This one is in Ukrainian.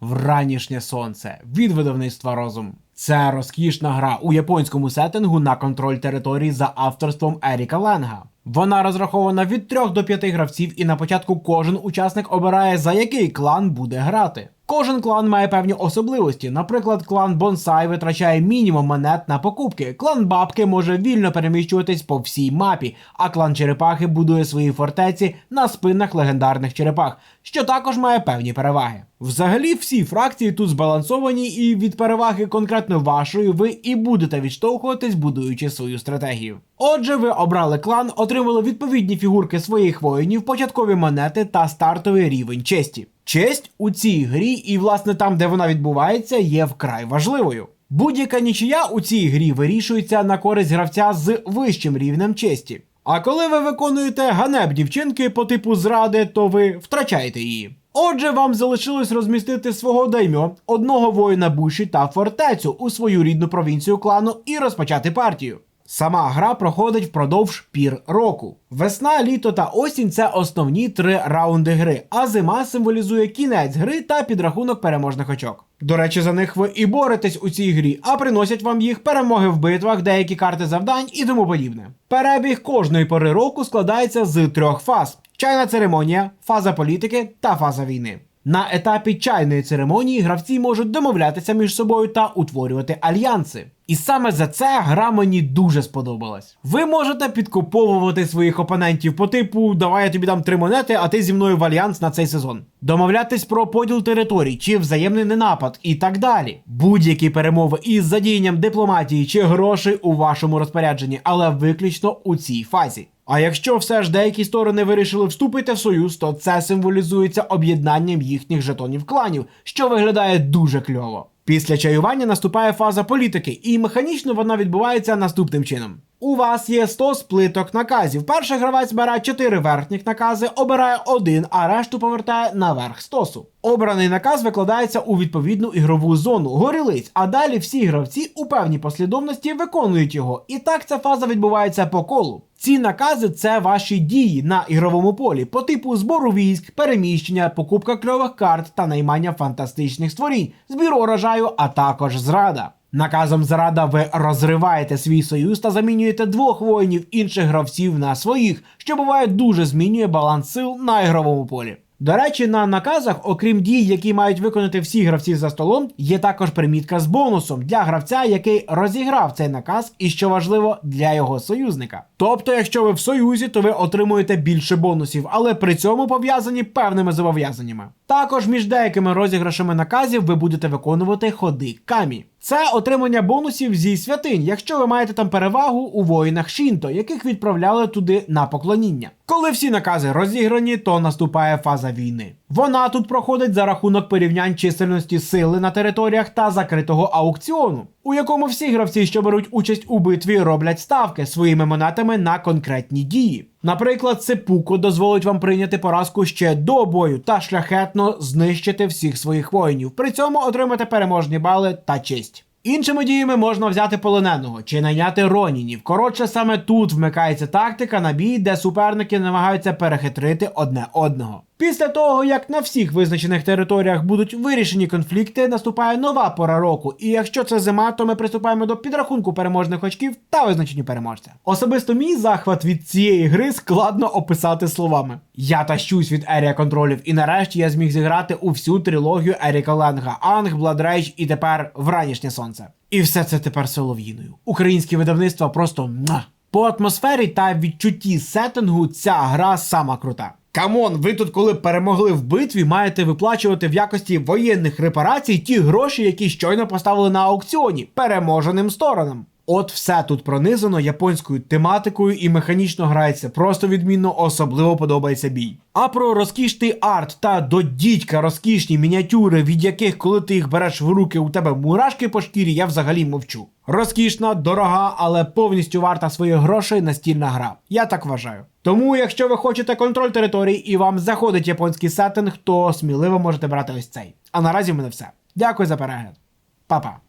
Вранішнє сонце від видавництва розум. Це розкішна гра у японському сеттингу на контроль території за авторством Еріка Ленга. Вона розрахована від 3 до 5 гравців, і на початку кожен учасник обирає за який клан буде грати. Кожен клан має певні особливості. Наприклад, клан Бонсай витрачає мінімум монет на покупки. Клан Бабки може вільно переміщуватись по всій мапі, а клан Черепахи будує свої фортеці на спинах легендарних черепах, що також має певні переваги. Взагалі, всі фракції тут збалансовані, і від переваги конкретно вашої ви і будете відштовхуватись, будуючи свою стратегію. Отже, ви обрали клан, отримали відповідні фігурки своїх воїнів, початкові монети та стартовий рівень честі. Честь у цій грі, і власне там, де вона відбувається, є вкрай важливою. Будь-яка нічия у цій грі вирішується на користь гравця з вищим рівнем честі. А коли ви виконуєте ганебні вчинки по типу зради, то ви втрачаєте її. Отже, вам залишилось розмістити свого даймьо, одного воїна буші та фортецю у свою рідну провінцію клану і розпочати партію. Сама гра проходить впродовж пір року. Весна, літо та осінь це основні три раунди гри, а зима символізує кінець гри та підрахунок переможних очок. До речі, за них ви і боретесь у цій грі, а приносять вам їх перемоги в битвах, деякі карти завдань і тому подібне. Перебіг кожної пори року складається з трьох фаз: чайна церемонія, фаза політики та фаза війни. На етапі чайної церемонії гравці можуть домовлятися між собою та утворювати альянси. І саме за це гра мені дуже сподобалась. Ви можете підкуповувати своїх опонентів по типу Давай я тобі дам три монети, а ти зі мною в альянс на цей сезон. Домовлятись про поділ територій чи взаємний ненапад і так далі. Будь-які перемови із задіянням дипломатії чи грошей у вашому розпорядженні, але виключно у цій фазі. А якщо все ж деякі сторони вирішили вступити в союз, то це символізується об'єднанням їхніх жетонів кланів, що виглядає дуже кльово. Після чаювання наступає фаза політики, і механічно вона відбувається наступним чином. У вас є 100 сплиток наказів. Перший гравець бере 4 верхніх накази, обирає один, а решту повертає наверх стосу. Обраний наказ викладається у відповідну ігрову зону горілиць, а далі всі гравці у певній послідовності виконують його. І так ця фаза відбувається по колу. Ці накази це ваші дії на ігровому полі по типу збору військ, переміщення, покупка кльових карт та наймання фантастичних створінь, збір урожаю, а також зрада. Наказом зрада ви розриваєте свій союз та замінюєте двох воїнів інших гравців на своїх, що буває дуже змінює баланс сил на ігровому полі. До речі, на наказах, окрім дій, які мають виконати всі гравці за столом, є також примітка з бонусом для гравця, який розіграв цей наказ, і що важливо для його союзника. Тобто, якщо ви в союзі, то ви отримуєте більше бонусів, але при цьому пов'язані певними зобов'язаннями. Також між деякими розіграшами наказів ви будете виконувати ходи камі. Це отримання бонусів зі святинь, якщо ви маєте там перевагу у воїнах Шінто, яких відправляли туди на поклоніння. Коли всі накази розіграні, то наступає фаза війни. Вона тут проходить за рахунок порівнянь чисельності сили на територіях та закритого аукціону, у якому всі гравці, що беруть участь у битві, роблять ставки своїми монетами на конкретні дії. Наприклад, Сепуко дозволить вам прийняти поразку ще до бою та шляхетно знищити всіх своїх воїнів, при цьому отримати переможні бали та честь. Іншими діями можна взяти полоненого чи найняти ронінів. Коротше, саме тут вмикається тактика на бій, де суперники намагаються перехитрити одне одного. Після того, як на всіх визначених територіях будуть вирішені конфлікти, наступає нова пора року. І якщо це зима, то ми приступаємо до підрахунку переможних очків та визначенню переможця. Особисто мій захват від цієї гри складно описати словами. Я тащусь від Ерія контролів, і нарешті я зміг зіграти у всю трилогію Еріка Ленга, Анг, Бладрейдж і тепер Вранішнє сонце. І все це тепер солов'їною. Українські видавництва просто. По атмосфері та відчутті сеттингу ця гра сама крута. Камон, ви тут, коли перемогли в битві, маєте виплачувати в якості воєнних репарацій ті гроші, які щойно поставили на аукціоні переможеним сторонам. От все тут пронизано японською тематикою і механічно грається просто відмінно, особливо подобається бій. А про розкішний арт та до дідька розкішні мініатюри, від яких, коли ти їх береш в руки, у тебе мурашки по шкірі, я взагалі мовчу. Розкішна, дорога, але повністю варта своїх грошей настільна гра. Я так вважаю. Тому, якщо ви хочете контроль територій і вам заходить японський сеттинг, то сміливо можете брати ось цей. А наразі в мене все. Дякую за перегляд. Па-па.